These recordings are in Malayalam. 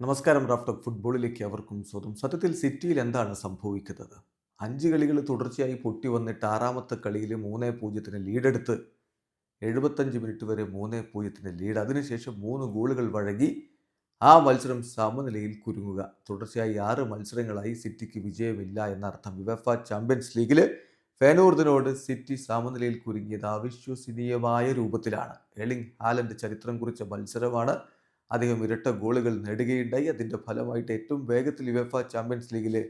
നമസ്കാരം റാഫ്റ്റോക്ക് ഫുട്ബോളിലേക്ക് അവർക്കും സ്വന്തം സത്യത്തിൽ സിറ്റിയിൽ എന്താണ് സംഭവിക്കുന്നത്? അഞ്ച് കളികൾ തുടർച്ചയായി പൊട്ടി വന്നിട്ട് ആറാമത്തെ കളിയിൽ മൂന്ന് പൂജ്യത്തിന് ലീഡെടുത്ത് എഴുപത്തഞ്ച് മിനിറ്റ് വരെ മൂന്ന് പൂജ്യത്തിന് ലീഡ്. അതിനുശേഷം മൂന്ന് ഗോളുകൾ വഴങ്ങി ആ മത്സരം സമനിലയിൽ കുരുങ്ങുക. തുടർച്ചയായി ആറ് മത്സരങ്ങളായി സിറ്റിക്ക് വിജയമില്ല എന്നർത്ഥം. യുവഫ ചാമ്പ്യൻസ് ലീഗിൽ ഫേനൂർദിനോട് സിറ്റി സമനിലയിൽ കുരുങ്ങിയത് അവിശ്വസനീയമായ രൂപത്തിലാണ്. എളിങ് ഹാലൻഡ് ചരിത്രം കുറിച്ച മത്സരമാണ് അദ്ദേഹം ഇരട്ട ഗോളുകൾ നേടുകയുണ്ടായി. അതിന്റെ ഫലമായിട്ട് ഏറ്റവും വേഗത്തിൽ യുവഫ ചാമ്പ്യൻസ് ലീഗിലെ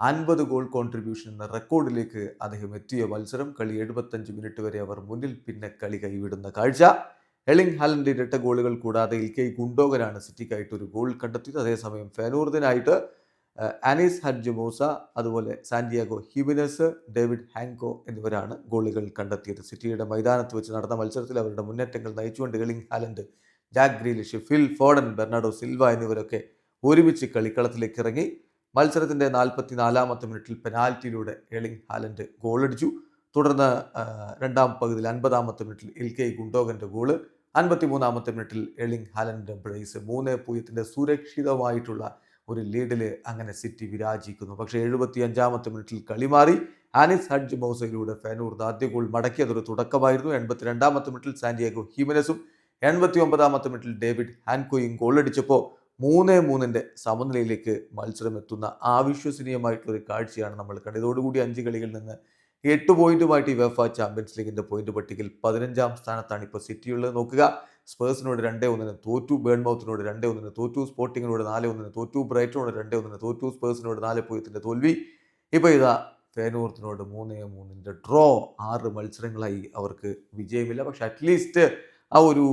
അൻപത് ഗോൾ കോൺട്രിബ്യൂഷൻ എന്ന റെക്കോർഡിലേക്ക് അദ്ദേഹം എത്തിയ മത്സരം കളി എഴുപത്തഞ്ച് മിനിറ്റ് വരെ അവർ മുന്നിൽ പിന്നെ കളി കൈവിടുന്ന കാഴ്ച. എളിങ് ഹാലൻഡ് ഇരട്ട ഗോളുകൾ കൂടാതെ ഇൽ കെ ഗുണ്ടോകനാണ് സിറ്റിക്കായിട്ട് ഒരു ഗോൾ കണ്ടെത്തിയത്. അതേസമയം ഫെനൂർദിനായിട്ട് അനീസ് ഹർജ് മൂസ അതുപോലെ സാന്റിയാഗോ ഹിബിനസ് ഡേവിഡ് ഹാങ്കോ എന്നിവരാണ് ഗോളുകൾ കണ്ടെത്തിയത്. സിറ്റിയുടെ മൈതാനത്ത് വെച്ച് നടന്ന മത്സരത്തിൽ അവരുടെ മുന്നേറ്റങ്ങൾ നയിച്ചുകൊണ്ട് Erling Haaland Jack Grealish Phil Foden Bernardo Silva എന്നിവരൊക്കെ ഒരുമിച്ച് കളിക്കളത്തിലേക്ക് ഇറങ്ങി. മത്സരത്തിന്റെ നാൽപ്പത്തി നാലാമത്തെ മിനിറ്റിൽ പെനാൽറ്റിയിലൂടെ എളിങ് ഹാലൻഡ് ഗോളടിച്ചു. തുടർന്ന് രണ്ടാം പകുതിയിൽ അൻപതാമത്തെ മിനിറ്റിൽ എൽ കെ ഗുണ്ടോഗന്റെ ഗോൾ. അൻപത്തി മൂന്നാമത്തെ മിനിറ്റിൽ എളിങ് ഹാലൻഡിന്റെ ബ്രേസ് മൂന്ന് പൂജ്യത്തിന്റെ സുരക്ഷിതമായിട്ടുള്ള ഒരു ലീഡിൽ അങ്ങനെ സിറ്റി വിരാജിക്കുന്നു. പക്ഷേ എഴുപത്തി അഞ്ചാമത്തെ മിനിറ്റിൽ കളി മാറി. ആനിസ് ഹഡ്ജ് മൗസയിലൂടെ ഫാനൂർ ആദ്യ ഗോൾ മടക്കിയതൊരു തുടക്കമായിരുന്നു. എൺപത്തി രണ്ടാമത്തെ മിനിറ്റിൽ സാന്റിയാഗോ ഹിമനസും എൺപത്തി ഒമ്പതാമത്തെ മിനിറ്റിൽ ഡേവിഡ് ഹാൻകോയും ഗോളടിച്ചപ്പോൾ മൂന്ന് മൂന്നിന്റെ സമനിലയിലേക്ക് മത്സരം എത്തുന്ന ആവിശ്വസനീയമായിട്ടുള്ളൊരു കാഴ്ചയാണ് നമ്മൾ കണ്ടത്. ഇതോടുകൂടി അഞ്ച് കളികളിൽ നിന്ന് എട്ട് പോയിന്റുമായിട്ട് ഈ വെഫ ചാമ്പ്യൻസ് ലീഗിന്റെ പോയിന്റ് പട്ടികയിൽ പതിനഞ്ചാം സ്ഥാനത്താണ് ഇപ്പോൾ സിറ്റിയുള്ളത് നോക്കുക സ്പേഴ്സിനോട് രണ്ടേ ഒന്നിന് തോറ്റു ബേൺമൗത്തിനോട് രണ്ടേ ഒന്നിന് തോറ്റു സ്പോർട്ടിങ്ങിനോട് നാല് ഒന്നിന് തോറ്റു ബ്രൈറ്റനോട് രണ്ടേ ഒന്നിന് തോറ്റു സ്പേഴ്സിനോട് നാല് പൂജ്യത്തിന്റെ തോൽവി. ഇപ്പോൾ ഇതാ ഫേനൂർത്തിനോട് മൂന്നേ മൂന്നിന്റെ ഡ്രോ ആറ് മത്സരങ്ങളായി അവർക്ക് വിജയമില്ല. പക്ഷെ അറ്റ്ലീസ്റ്റ് ആ ഒരു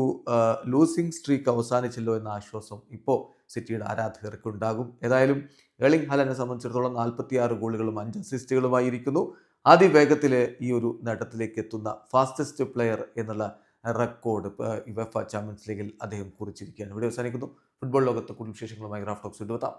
ലൂസിങ് സ്ട്രീക്ക് അവസാനിച്ചല്ലോ എന്ന ആശ്വാസം ഇപ്പോൾ സിറ്റിയുടെ ആരാധകർക്ക് ഉണ്ടാകും ഏതായാലും എളിങ് ഹലനെ സംബന്ധിച്ചിടത്തോളം നാൽപ്പത്തിയാറ് ഗോളുകളും അഞ്ച് അസിസ്റ്റുകളുമായിരിക്കുന്നു. അതിവേഗത്തിൽ ഈ ഒരു നേട്ടത്തിലേക്ക് എത്തുന്ന ഫാസ്റ്റസ്റ്റ് പ്ലെയർ എന്നുള്ള റെക്കോർഡ് ഇപ്പോൾ ചാമ്പ്യൻസ് ലീഗിൽ അദ്ദേഹം കുറിച്ചിരിക്കുകയാണ്. ഇവിടെ അവസാനിക്കുന്നു. ഫുട്ബോൾ ലോകത്തെ കൂടുതൽ വിശേഷങ്ങളുമായി റാഫ്റ്റോക്സ് എടുത്താം